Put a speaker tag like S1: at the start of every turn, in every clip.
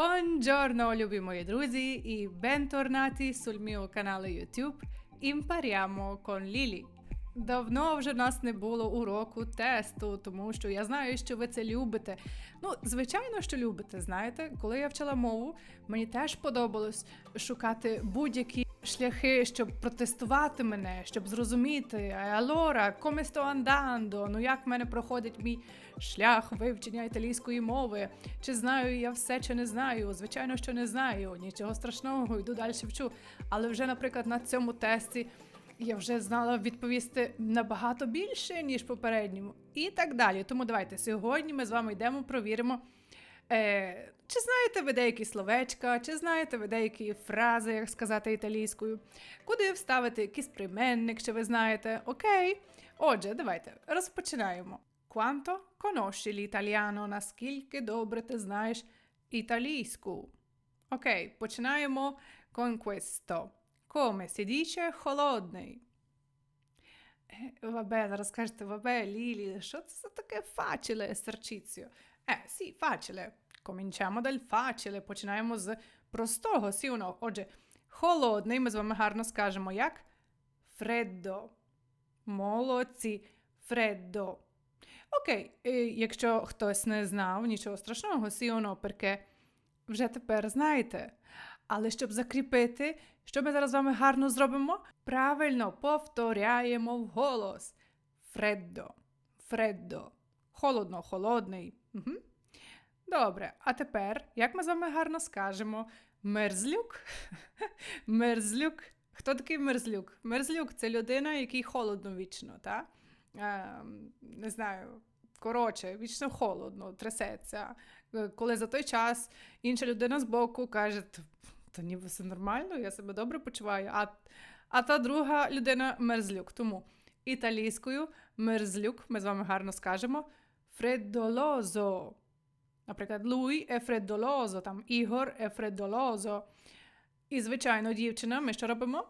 S1: Buongiorno, любі мої друзі, і бенторнати sul mio canale YouTube Impariamo con Lili. Давно вже нас не було уроку тесту, тому що я знаю, що ви це любите. Ну, звичайно, що любите. Знаєте, коли я вчила мову, мені теж подобалось шукати будь-які шляхи, щоб протестувати мене, щоб зрозуміти Алора, come andando? Ну як в мене проходить мій шлях вивчення італійської мови? Чи знаю я все, чи не знаю? Звичайно, що не знаю. Нічого страшного, йду далі вчу. Але вже, наприклад, на цьому тесті. Я вже знала відповісти набагато більше, ніж попередньому, і так далі. Тому давайте сьогодні ми з вами йдемо, провіримо, е, чи знаєте ви деякі словечка, чи знаєте ви деякі фрази, як сказати італійською, куди вставити якийсь прийменник, чи ви знаєте. Окей. Отже, давайте розпочинаємо. Quanto conosci l'italiano? Наскільки добре ти знаєш італійську? Окей, починаємо con questo. Come si dice холодний? Е, Вабе, зараз скажете, вабе, Лілі, що це таке facile esercizio? Е, сі, facile. Cominciamo dal facile, починаємо з простого, сі, уно. Отже, холодний, ми з вами гарно скажемо як? Freddo. Молодці. Freddo. Окей, якщо хтось не знав, нічого страшного, сі, уно, перке вже тепер знаєте. Але щоб закріпити, що ми зараз з вами гарно зробимо? Правильно повторяємо вголос. Фреддо. Фреддо. Холодно, холодний. Угу. Добре. А тепер, як ми з вами гарно скажемо? Мерзлюк? Мерзлюк. Хто такий мерзлюк? Мерзлюк це людина, який холодно вічно, так? Е, не знаю. Коротше, вічно холодно, трясеться. Е, Коли за той час інша людина збоку каже, та ніби все нормально, я себе добре почуваю. А а та друга людина мерзлюк. Тому італійською мерзлюк, ми з вами гарно скажемо фреддолозо. Наприклад, lui è freddoloso, там Ігор è freddoloso. І, звичайно, дівчина, ми що робимо?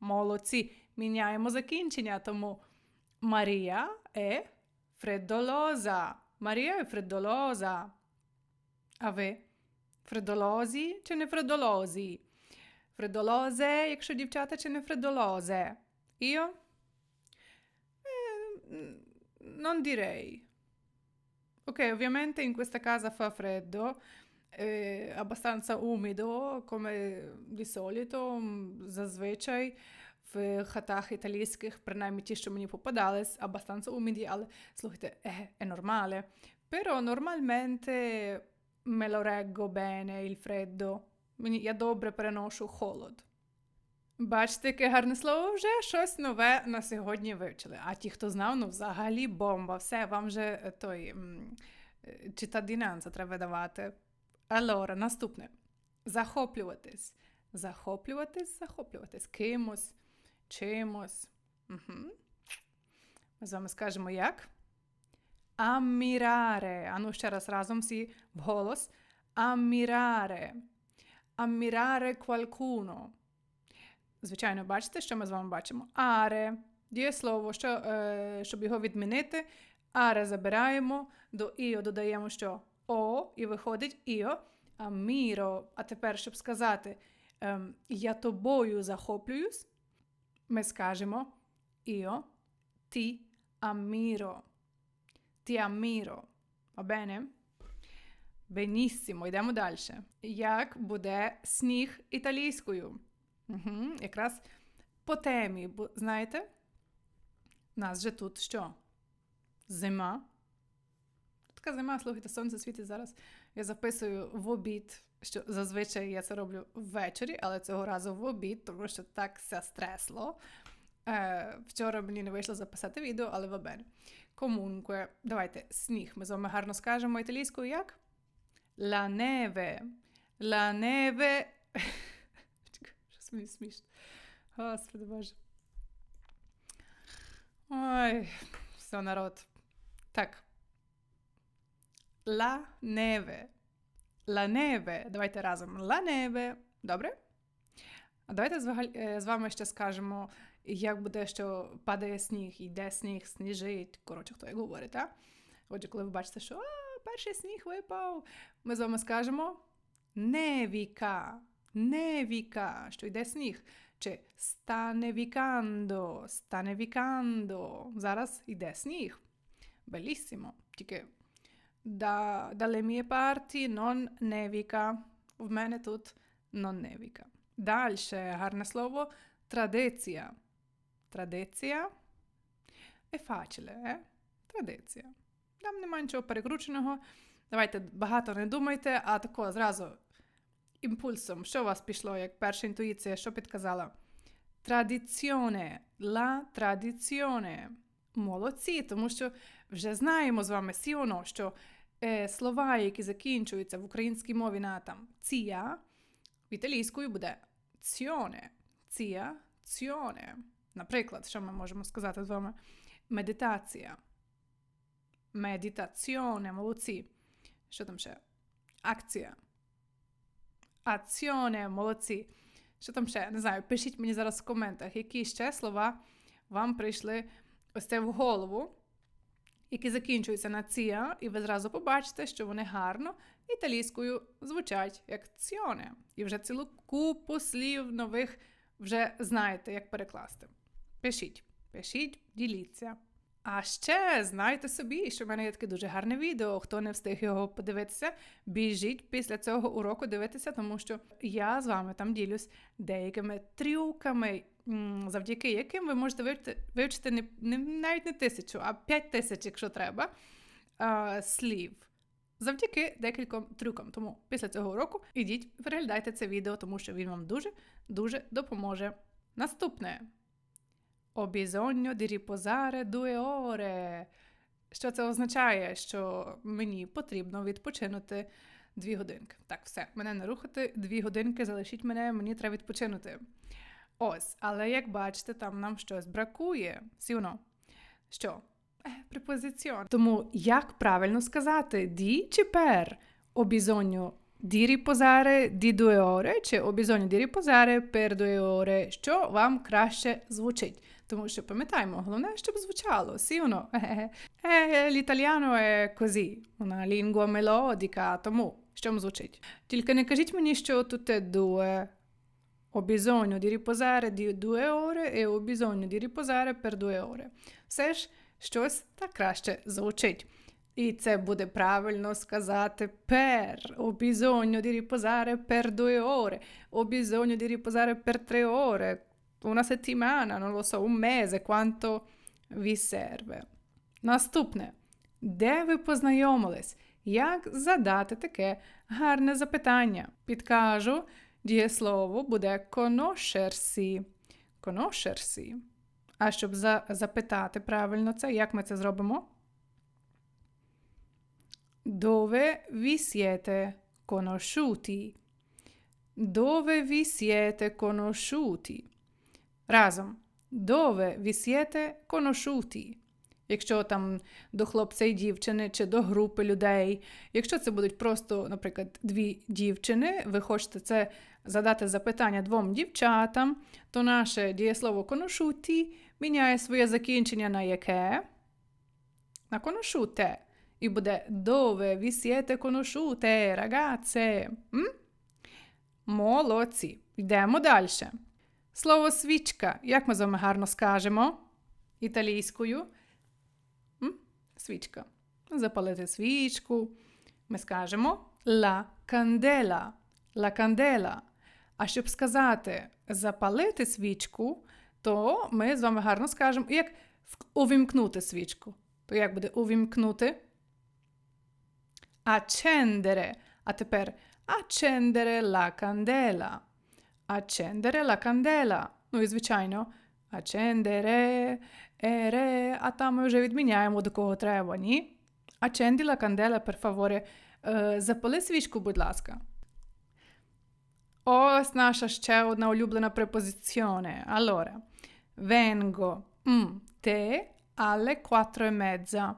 S1: Молодці. Міняємо закінчення, тому Марія è freddolosa. Марія è freddolosa. А ви? Фредолозі чи не фредолозі? Фредолозе, якщо дівчата, чи не фредолозе? Eh, non direi. Ok, ovviamente in questa casa fa freddo, è abbastanza umido, come di solito, зазвичай в хатах італійських, принаймні ті, що мені попадались, abbastanza umidi, але слухайте, è, è normale. Però normalmente me lo reggo bene il freddo. Мені я добре переношу холод. Бачите, яке гарне слово вже щось нове на сьогодні вивчили. А ті, хто знав, ну взагалі бомба. Все, вам вже той читадінанса треба давати. Allora, наступне. Захоплюватись. Захоплюватись, захоплюватись кимось, чимось. Угу. Ми з вами скажемо як? Аммірare. Ану ще раз разом всі вголос. Аммірare. Аммірare qualcuno. Звичайно, бачите, що ми з вами бачимо? Аре. Дієслово, що, е, щоб його відмінити. Аре забираємо, до іо додаємо що? О, і виходить іо. Аміро. А тепер, щоб сказати, е, я тобою захоплююсь, ми скажемо іо, ти аміро. Ammiro. Va bene? Benissimo, йдемо далі. Як буде сніг італійською? Угу, Якраз по темі, бо знаєте, нас же тут що? Зима. Така зима, слухайте, сонце світить зараз. Я записую в обід, що зазвичай я це роблю ввечері, але цього разу в обід, тому що так все стресло. Е, Вчора мені не вийшло записати відео, але вабер. Comunque, давайте сніг. Ми з вами гарно скажемо італійською як? La neve. La neve. Смішно. Господи Боже. Ой, все, народ. Так. La neve. La neve. Давайте разом. La neve. Добре? А давайте з вами ще скажемо як буде, що падає сніг, йде сніг, сніжить. Коротше, хто як говорить, так? Отже, коли ви бачите, що а, перший сніг випав, ми з вами скажемо невіка, невіка, що йде сніг. Чи стане вікандо, стане вікандо. Зараз йде сніг. Белісімо. Тільки да, dalle mie parti non nevica. В мене тут non nevica. Далі гарне слово традиція. Традиція è facile, е? Традиція. Там немає нічого перекрученого. Давайте багато не думайте, а тако зразу імпульсом. Що у вас пішло, як перша інтуїція, що підказала? Традиціоне, ла традиціоне. Молодці, тому що вже знаємо з вами сіоно, що е, слова, які закінчуються в українській мові на там ція, в італійською буде ціоне. Ція, ціоне. Наприклад, що ми можемо сказати з вами? Медитація. Медитаціоне, молодці. Що там ще? Акція. Аціоне, молодці. Що там ще? Не знаю, пишіть мені зараз в коментах, які ще слова вам прийшли ось це в голову, які закінчуються на ція, і ви зразу побачите, що вони гарно італійською звучать як ціоне. І вже цілу купу слів нових вже знаєте, як перекласти. Пишіть, пишіть, діліться. А ще знайте собі, що в мене є таке дуже гарне відео. Хто не встиг його подивитися, біжіть після цього уроку дивитися, тому що я з вами там ділюсь деякими трюками, завдяки яким ви можете вивчити, не, не навіть не тисячу, а п'ять тисяч, якщо треба, а, слів. Завдяки декільком трюкам. Тому після цього уроку ідіть, переглядайте це відео, тому що він вам дуже дуже допоможе. Наступне. Ho bisogno di riposare due ore. Що це означає? Що мені потрібно відпочинути дві годинки. Так, все, мене не рухати, дві годинки, залишіть мене, мені треба відпочинути. Ось, але як бачите, там нам щось бракує. Сіно. Що? Е, препозиціон. Тому як правильно сказати ді чи пер? Bisogno di riposare di due ore, чи bisogno di riposare per due ore. Що вам краще звучить? Тому що пам'ятаємо, головне, щоб звучало. Сіно. Е, l'italiano è così, una lingua melodica, тому що звучить. Тільки не кажіть мені, що тут è due. Ho bisogno di riposare di due ore e ho bisogno di riposare per due ore. Все ж щось так краще звучить. І це буде правильно сказати per. Ho bisogno di riposare per due ore. Ho bisogno di riposare per tre ore. Una settimana, non lo so, un mese, quanto vi serve. Наступне. Де ви познайомились? Як задати таке гарне запитання? Підкажу, дієслово буде conoscersi. Conoscersi. А щоб за запитати правильно це, як ми це зробимо? Dove vi siete conosciuti? Dove vi siete conosciuti? Разом. Dove vi conosciuti? Якщо там до хлопця і дівчини чи до групи людей. Якщо це будуть просто, наприклад, дві дівчини, ви хочете це задати запитання двом дівчатам, то наше дієслово conosciuti міняє своє закінчення на яке? На conosciute. І буде vi siete conosciute. М? Молодці. Йдемо далі. Слово свічка. Як ми з вами гарно скажемо? Італійською. М? Свічка. Запалити свічку. Ми скажемо la candela. La candela. А щоб сказати запалити свічку, то ми з вами гарно скажемо, як увімкнути свічку. То як буде увімкнути? accendere. А тепер accendere la candela. Accendere la candela. Ну і, звичайно, accendere, ere, а там ми вже відміняємо, до кого треба, ні? Accendi la candela, per favore. Е, запали свічку, будь ласка. Ось наша ще одна улюблена препозиціоне. Allora, vengo mm, te alle quattro e mezza.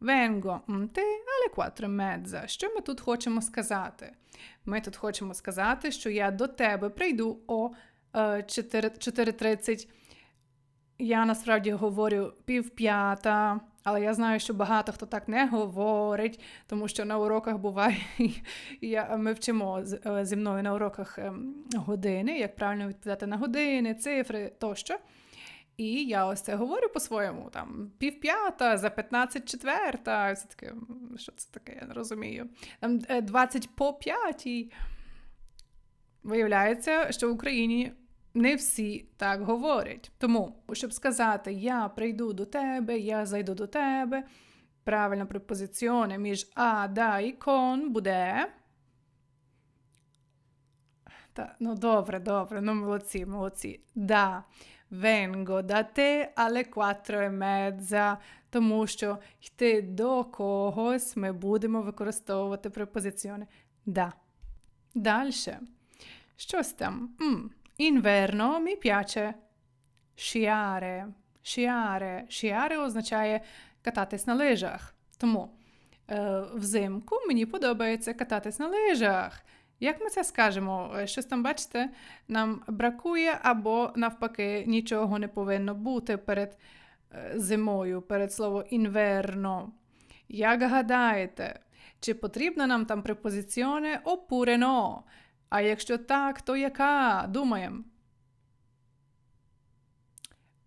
S1: Vengo te alle quattro e mezza. Що ми тут хочемо сказати? Ми тут хочемо сказати, що я до тебе прийду о 4.30. Я насправді говорю півп'ята. Але я знаю, що багато хто так не говорить, тому що на уроках буває, я, ми вчимо е, зі мною на уроках ем, години, як правильно відповідати на години, цифри тощо. І я ось це говорю по-своєму, там півп'ята, за 15 четверта. Це таке, що це таке, я не розумію. Там е, 20 по п'ятій. Виявляється, що в Україні не всі так говорять. Тому, щоб сказати я прийду до тебе, я зайду до тебе. Правильна препозиціоне між а, да і кон буде. Та, ну добре, добре, ну молодці, молодці. Да. Vengo da te alle quattro e mezza, тому що йти до когось ми будемо використовувати препозиціони да. Дальше. Щось там. М. Інверно mi piace sciare. Sciare. Sciare означає кататись на лижах. Тому е, взимку мені подобається кататись на лижах. Як ми це скажемо? Е, Щось там, бачите, нам бракує або навпаки нічого не повинно бути перед е, зимою, перед словом інверно. Як гадаєте, чи потрібна нам там препозиціоне no? А якщо так, то яка? Думаємо.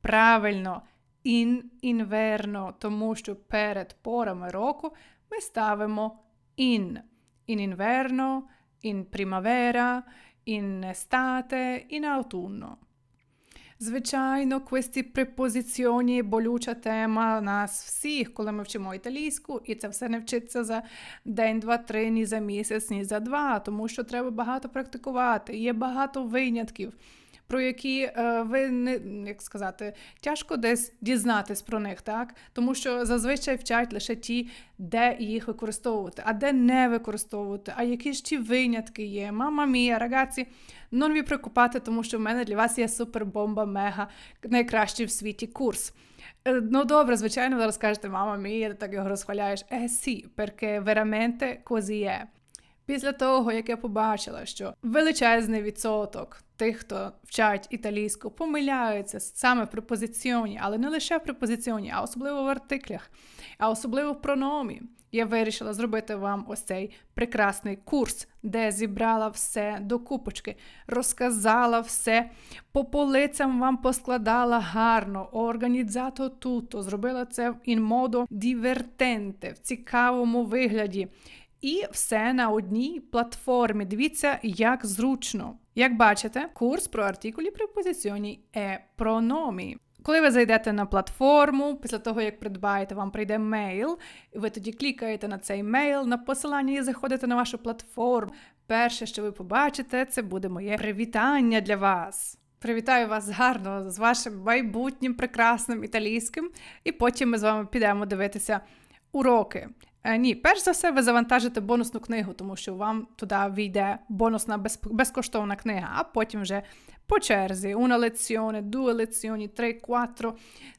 S1: Правильно, in inverno, тому що перед порами року ми ставимо in. In inverno, in primavera, in estate, in autunno. Звичайно, questi препозиціоні болюча тема нас всіх, коли ми вчимо італійську, і це все не вчиться за день, два, три, ні за місяць, ні за два, тому що треба багато практикувати. Є багато винятків, про які е, ви не як сказати, тяжко десь дізнатись про них, так? Тому що зазвичай вчать лише ті, де їх використовувати, а де не використовувати, а які ж ті винятки є. Мама мія, рагаці, non ви прикупати, тому що в мене для вас є супербомба, мега, найкращий в світі курс. Е, Ну, добре, звичайно, ви зараз скажете, мама мія, ти так його розхваляєш. Е, сі, perché veramente così è. Після того, як я побачила, що величезний відсоток тих, хто вчать італійську, помиляються саме в препозиціоні, але не лише в препозиціоні, а особливо в артиклях, а особливо в прономі. Я вирішила зробити вам ось цей прекрасний курс, де зібрала все до купочки, розказала все, по полицям вам поскладала гарно, організато туто, зробила це in modo divertente, в цікавому вигляді. І все на одній платформі. Дивіться, як зручно. Як бачите, курс про артикулі препозиціоні е прономі. Коли ви зайдете на платформу, після того як придбаєте, вам прийде мейл, і ви тоді клікаєте на цей мейл, на посилання і заходите на вашу платформу. Перше, що ви побачите, це буде моє привітання для вас. Привітаю вас гарно з вашим майбутнім прекрасним італійським, і потім ми з вами підемо дивитися уроки. Е, Ні, перш за все, ви завантажите бонусну книгу, тому що вам туди війде бонусна без, безкоштовна книга, а потім вже по черзі una lezione, due lezioni, три, quattro,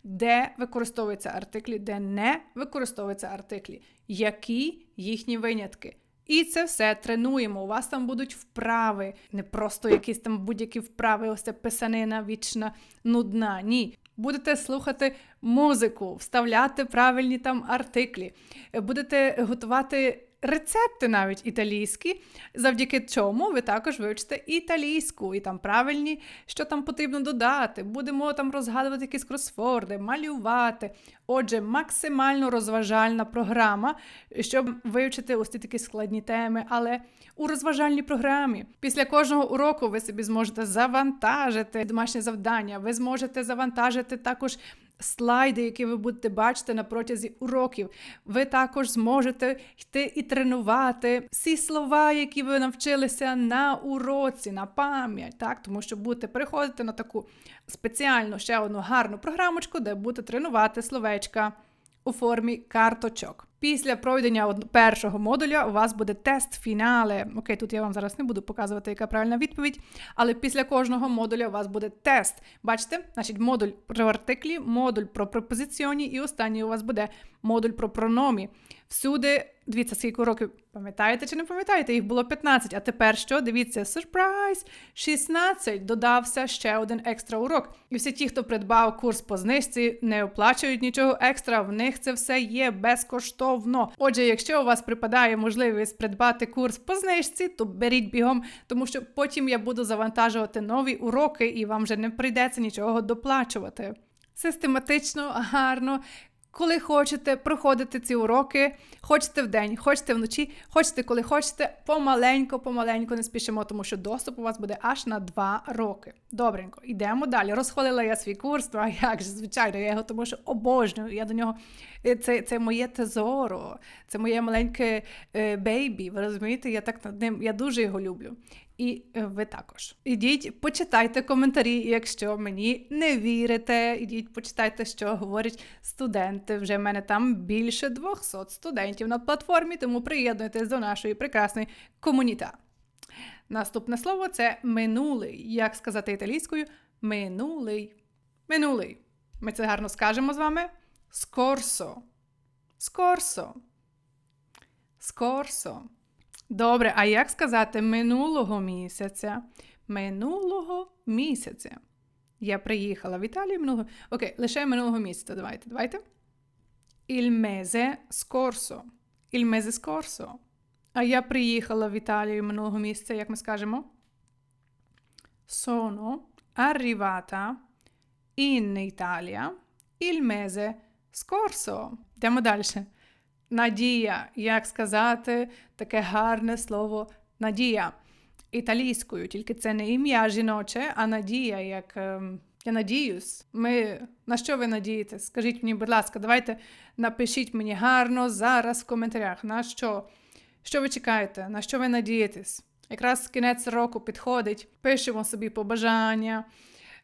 S1: де використовуються артиклі, де не використовуються артиклі, які їхні винятки. І це все тренуємо. У вас там будуть вправи, не просто якісь там будь-які вправи, ось ця писанина вічна, нудна. Ні. Будете слухати музику, вставляти правильні там артиклі, будете готувати рецепти навіть італійські, завдяки чому ви також вивчите італійську, і там правильні, що там потрібно додати. Будемо там розгадувати якісь кросфорди, малювати. Отже, максимально розважальна програма, щоб вивчити ось ці такі складні теми, але у розважальній програмі. Після кожного уроку ви собі зможете завантажити домашнє завдання, ви зможете завантажити також слайди, які ви будете бачити на протязі уроків. Ви також зможете йти і тренувати всі слова, які ви навчилися на уроці, на пам'ять, так? тому що будете переходити на таку спеціальну ще одну гарну програмочку, де будете тренувати словечка у формі карточок. Після пройдення першого модуля у вас буде тест фінале. Окей, тут я вам зараз не буду показувати, яка правильна відповідь, але після кожного модуля у вас буде тест. Бачите, значить, модуль про артиклі, модуль про пропозиціоні, і останній у вас буде модуль про прономі. Всюди, дивіться, скільки років, пам'ятаєте чи не пам'ятаєте? Їх було 15, а тепер що? Дивіться, сюрприз! 16 додався ще один екстра урок. І всі ті, хто придбав курс по знижці, не оплачують нічого екстра. В них це все є безкоштовно. Отже, якщо у вас припадає можливість придбати курс по знижці, то беріть бігом, тому що потім я буду завантажувати нові уроки, і вам вже не прийдеться нічого доплачувати. Систематично, гарно. Коли хочете, проходите ці уроки, хочете вдень, хочете вночі, хочете, коли хочете, помаленько, помаленько не спішимо, тому що доступ у вас буде аж на 2 роки. Добренько, йдемо далі. Розхвалила я свій курс, а як же, звичайно, я його тому що обожнюю. Я до нього це, це моє тезоро, це моє маленьке е, бейбі. Ви розумієте, я так над ним, я дуже його люблю. І е, ви також. Ідіть, почитайте коментарі, якщо мені не вірите. Ідіть, почитайте, що говорять студенти. Вже в мене там більше 200 студентів на платформі, тому приєднуйтесь до нашої прекрасної комуніта. Наступне слово це минулий. Як сказати італійською? Минулий. Минулий. Ми це гарно скажемо з вами. Скорсо. Скорсо. Скорсо. Добре, а як сказати минулого місяця? Минулого місяця. Я приїхала в Італію минулого. Окей, лише минулого місяця. Давайте. Давайте. Il mese scorso. Il mese scorso. А я приїхала в Італію минулого місяця, як ми скажемо? Sono arrivata in Italia il mese scorso. Йдемо далі. Надія. Як сказати таке гарне слово надія італійською, тільки це не ім'я жіноче, а надія, як ем, я надіюсь. Ми на що ви надієтесь? Скажіть мені, будь ласка, давайте напишіть мені гарно зараз в коментарях. На що? Що ви чекаєте? На що ви надієтесь? Якраз кінець року підходить, пишемо собі побажання,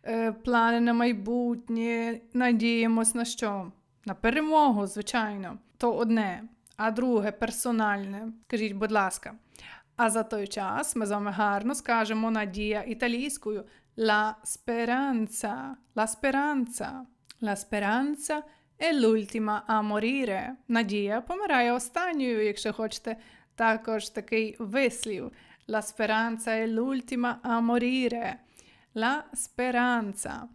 S1: е, плани на майбутнє, надіємось на що? На перемогу, звичайно, то одне, а друге персональне. Скажіть, будь ласка. А за той час ми з вами гарно скажемо надія італійською la speranza, la speranza. La speranza è l'ultima a morire. Надія помирає останньою, якщо хочете також такий вислів. La speranza è l'ultima a morire. La speranza.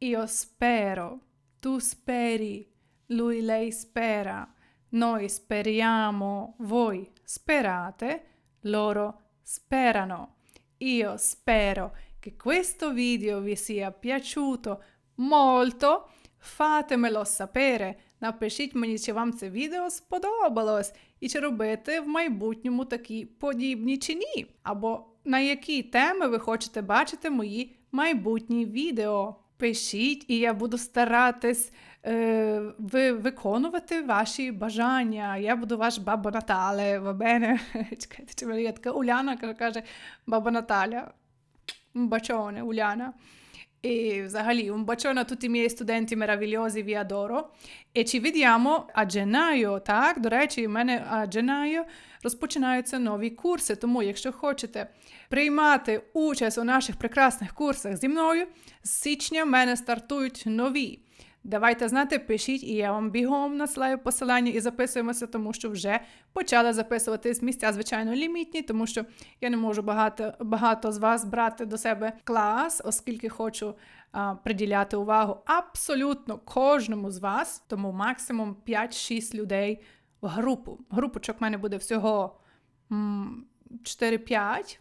S1: Io spero. Tu speri. Lui, lei spera. Noi speriamo. Voi sperate. Loro sperano. Io spero che questo video vi sia piaciuto molto. Fatemelo sapere. Напишіть мені, чи вам це відео сподобалось, і чи робити в майбутньому такі подібні чи ні. Або на які теми ви хочете бачити мої майбутні відео. Пишіть, і я буду старатись е, ви, виконувати ваші бажання. Я буду ваш баба Натале, bene? Чекайте, чи мене така Уляна, каже баба Наталя. Бачоне, Уляна. E взагалі, un bacione a tutti i miei studenti meravigliosi, vi adoro. E ci vediamo a gennaio, так? До речі, в мене а gennaio розпочинаються нові курси. Тому, якщо хочете приймати участь у наших прекрасних курсах зі мною, з січня в мене стартують нові. Давайте знати, пишіть, і я вам бігом надсилаю посилання і записуємося, тому що вже почали записуватись місця, звичайно, лімітні, тому що я не можу багато багато з вас брати до себе клас, оскільки хочу а, приділяти увагу абсолютно кожному з вас, тому максимум 5-6 людей в групу. Групочок в мене буде всього 4-5.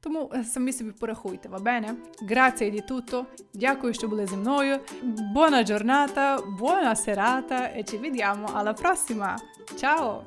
S1: Тому е, самі собі порахуйте, va bene? Grazie di tutto, дякую, що були зі мною. Buona giornata, buona serata e ci vediamo alla prossima. Ciao!